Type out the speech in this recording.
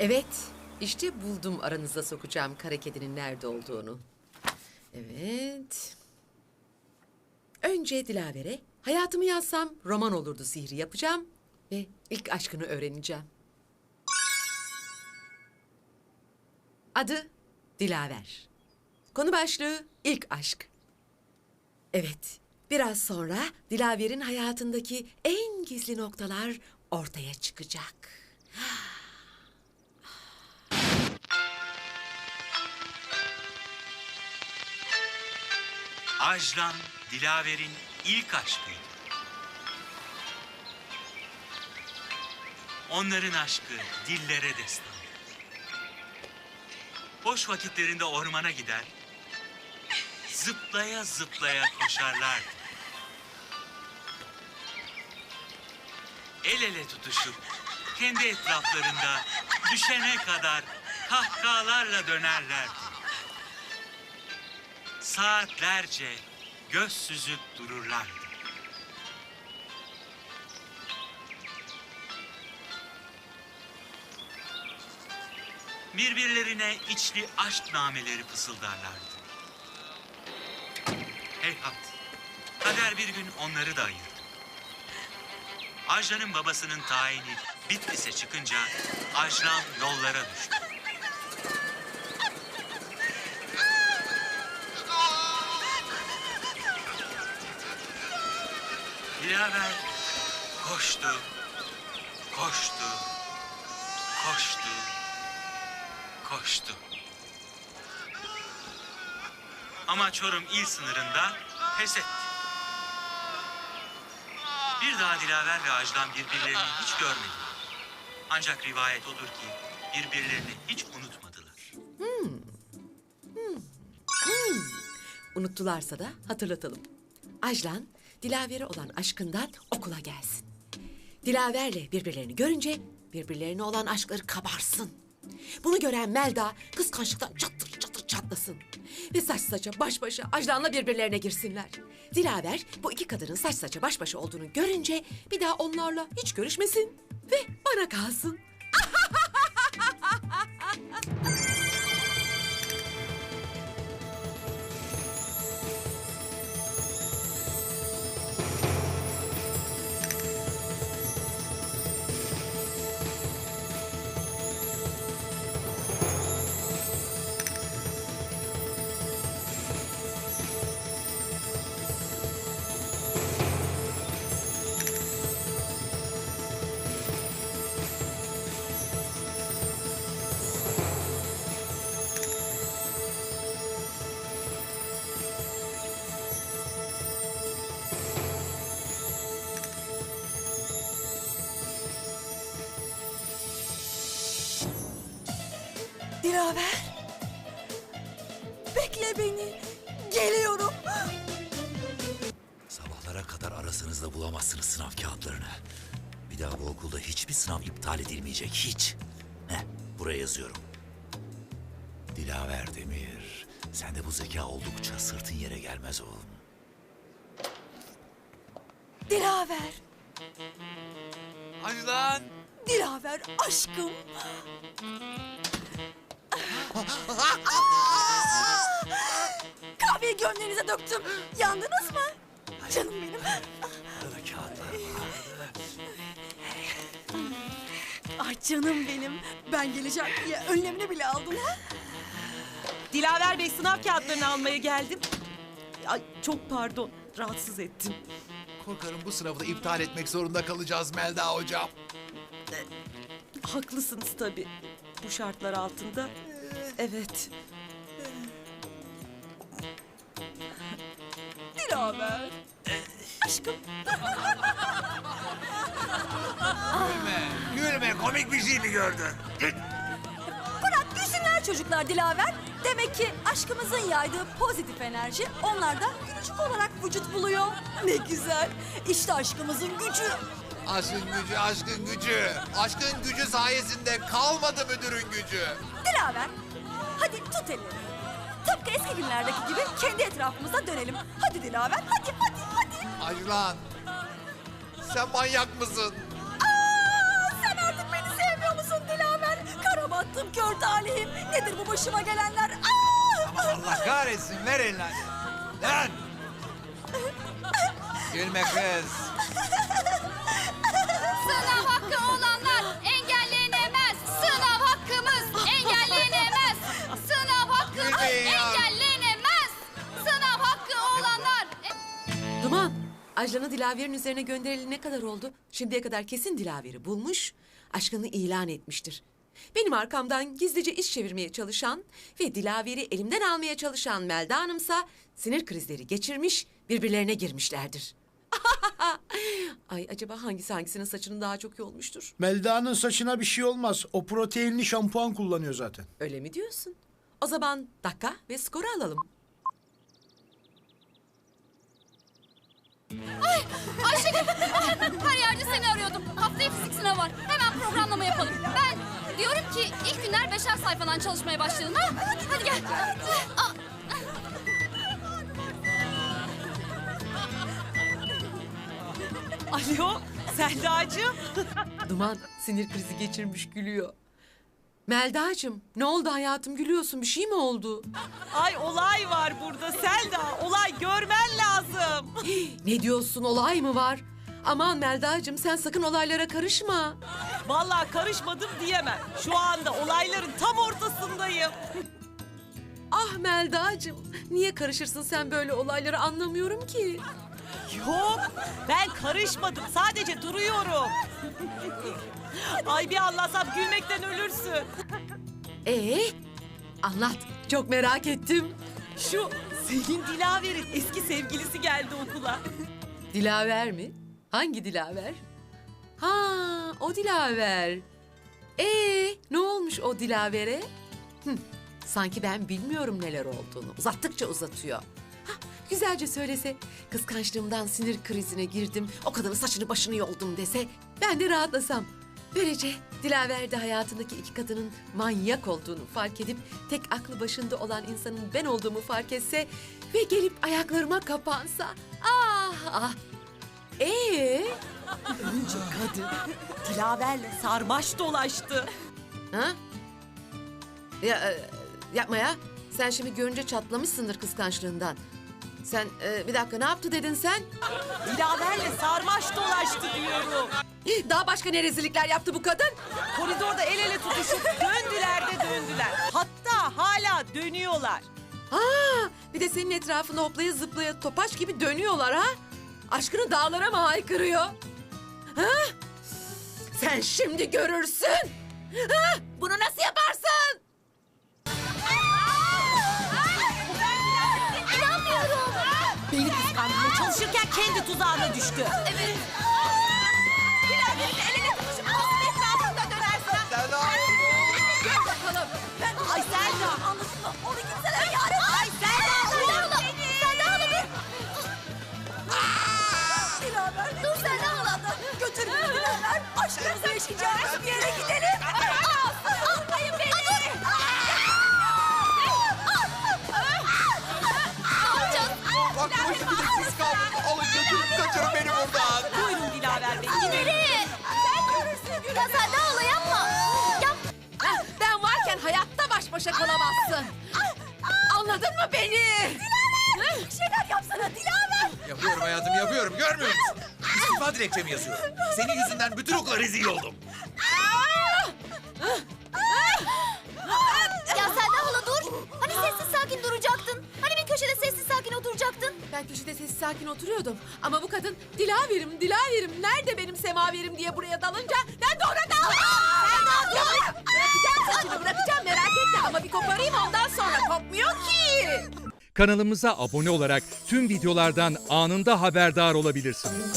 Evet, işte buldum aranıza sokacağım kara kedinin nerede olduğunu. Evet. Önce Dilaver'e hayatımı yazsam roman olurdu sihri yapacağım ve ilk aşkını öğreneceğim. Adı Dilaver. Konu başlığı ilk aşk. Evet, biraz sonra Dilaver'in hayatındaki en gizli noktalar ortaya çıkacak. Ajlan, Dilaver'in ilk aşkıydı. Onların aşkı dillere destan. Boş vakitlerinde ormana gider, zıplaya zıplaya koşarlardı. El ele tutuşup kendi etraflarında düşene kadar kahkahalarla dönerlerdi. Saatlerce göz süzüp dururlardı. Birbirlerine içli aşk nameleri fısıldarlardı. Heyhat, kader bir gün onları da ayırdı. Ajlan'ın babasının tayini Bitlis'e çıkınca Ajlan yollara düştü. Dilaver koştu, koştu, koştu, koştu. Ama Çorum il sınırında pes etti. Bir daha Dilaver ve Ajlan birbirlerini hiç görmedi. Ancak rivayet odur ki birbirlerini hiç unutmadılar. Unuttularsa da hatırlatalım. Ajlan, Dilaver'e olan aşkından okula gelsin. Dilaver'le birbirlerini görünce birbirlerine olan aşkları kabarsın. Bunu gören Melda kıskançlıktan çatır çatır çatlasın. Ve saç saça baş başa Ajlan'la birbirlerine girsinler. Dilaver bu iki kadının saç saça baş başa olduğunu görünce bir daha onlarla hiç görüşmesin ve bana kalsın. Dilaver. Bekle beni. Geliyorum. Sabahlara kadar arasanız da bulamazsınız sınav kağıtlarını. Bir daha bu okulda hiçbir sınav iptal edilmeyecek, hiç. Heh, buraya yazıyorum. Dilaver Demir, sende bu zeka oldukça sırtın yere gelmez oğlum. Dilaver. Ajlan! Dilaver aşkım. Kahveyi gömleğinize döktüm. Yandınız mı? Canım benim. Arada kağıtlar. Ay canım benim. Ben geleceğim diye önlemini bile aldın ha? Dilaver Bey sınav kağıtlarını almaya geldim. Ay çok pardon, rahatsız ettim. Korkarım bu sınavı da iptal etmek zorunda kalacağız Melda hocam. Haklısınız tabii. Bu şartlar altında. Evet. Dilaver. Aşkım. Gülme, gülme komik bir şey mi gördün? Bırak gülsünler çocuklar Dilaver. Demek ki aşkımızın yaydığı pozitif enerji onlarda gülücük olarak vücut buluyor. Ne güzel. İşte aşkımızın gücü. Aşkın gücü, aşkın gücü. Aşkın gücü sayesinde kalmadı müdürün gücü. Dilaver, hadi tut elleri. Tıpkı eski günlerdeki gibi kendi etrafımıza dönelim. Hadi Dilaver, hadi hadi hadi. Ajlan, sen manyak mısın? Aa, sen artık beni sevmiyor musun Dilaver? Kara kör talihim. Nedir bu başıma gelenler? Aa! Allah kahretsin ver elini. Lan! Gülme kız. Ajlan'ı Dilaver'in üzerine göndereli ne kadar oldu? Şimdiye kadar kesin Dilaver'i bulmuş, aşkını ilan etmiştir. Benim arkamdan gizlice iş çevirmeye çalışan ve Dilaver'i elimden almaya çalışan Melda Hanım'sa sinir krizleri geçirmiş, birbirlerine girmişlerdir. Ay acaba hangisi hangisinin saçının daha çok yolmuştur? Melda'nın saçına bir şey olmaz. O proteinli şampuan kullanıyor zaten. Öyle mi diyorsun? O zaman dakika ve skoru alalım. Ayşegül her yerde seni arıyordum. Haftaya fizik sınavı var. Hemen programlama yapalım. Ben diyorum ki ilk günler beşer sayfadan çalışmaya başlayalım. Ha? Hadi gel. Aa, Alo Selda'cığım. Duman sinir krizi geçirmiş gülüyor. Melda'cığım ne oldu hayatım gülüyorsun bir şey mi oldu? Ay olay var burada Ne diyorsun olay mı var? Aman Melda'cığım sen sakın olaylara karışma. Vallahi karışmadım diyemem. Şu anda olayların tam ortasındayım. Ah Melda'cığım niye karışırsın sen böyle olaylara anlamıyorum ki. Yok ben karışmadım. Sadece duruyorum. Ay bir anlasam gülmekten ölürsün. Ee, anlat çok merak ettim. Şu Selin Dilaver'in eski sevgilisi geldi okula. Dilaver mi? Hangi Dilaver? Ha o Dilaver. Ee ne olmuş o Dilaver'e? Hı, sanki ben bilmiyorum neler olduğunu. Uzattıkça uzatıyor. Ha, güzelce söylese, kıskançlığımdan sinir krizine girdim, o kadının saçını başını yoldum dese, ben de rahatlasam. Böylece Dilaver de hayatındaki iki kadının manyak olduğunu fark edip tek aklı başında olan insanın ben olduğumu fark etse ve gelip ayaklarıma kapansa. Ah ah. Ee? Önce kadın Dilaver'le sarmaş dolaştı. Ha? Ya, e, yapma ya. Sen şimdi görünce çatlamışsındır kıskançlığından. Sen e, bir dakika ne yaptı dedin sen? Dilaver'le sarmaş dolaştı diyorum. Daha başka ne rezillikler yaptı bu kadın? Koridorda el ele tutuşup döndüler de döndüler. Hatta hala dönüyorlar. Ha, bir de senin etrafında hoplaya zıplaya topaç gibi dönüyorlar ha? Aşkını dağlara mı haykırıyor? Ha? Sen şimdi görürsün. Ha? Bunu nasıl yaparsın? İnanmıyorum. Beni kıskandırmaya çalışırken kendi tuzağına düştü. Evet. Dilaver. Aşkımızı yaşayacağımız bir yere gidelim. Almayın beni. Bak bileksiz kaldı. Alın götürün kaçırın beni buradan. Buyurun Dilaver Bey. gidelim. Nereye? Sen görürsün. Ya Selda hala yapma. Yap. Ben varken hayatta baş başa kalamazsın. Anladın mı beni? Bir şeyler yapsana Dilaver. Yapıyorum hayatım yapıyorum görmüyor musun? İstifa dilekçemi yazıyorum. Senin yüzünden bütün okula rezil oldum. Ya Selda hala dur. Hani sessiz sakin duracaktın. Hani bir köşede sessiz sakin oturacaktın. Ben köşede sessiz sakin oturuyordum. Ama bu kadın dilaverim, dilaverim, nerede benim semaverim diye buraya dalınca ben de ona daldım. Ya bırak- bırakacağım saçını bırakacağım merak etme ama bir koparayım ondan sonra kopmuyor ki. Kanalımıza abone olarak tüm videolardan anında haberdar olabilirsiniz.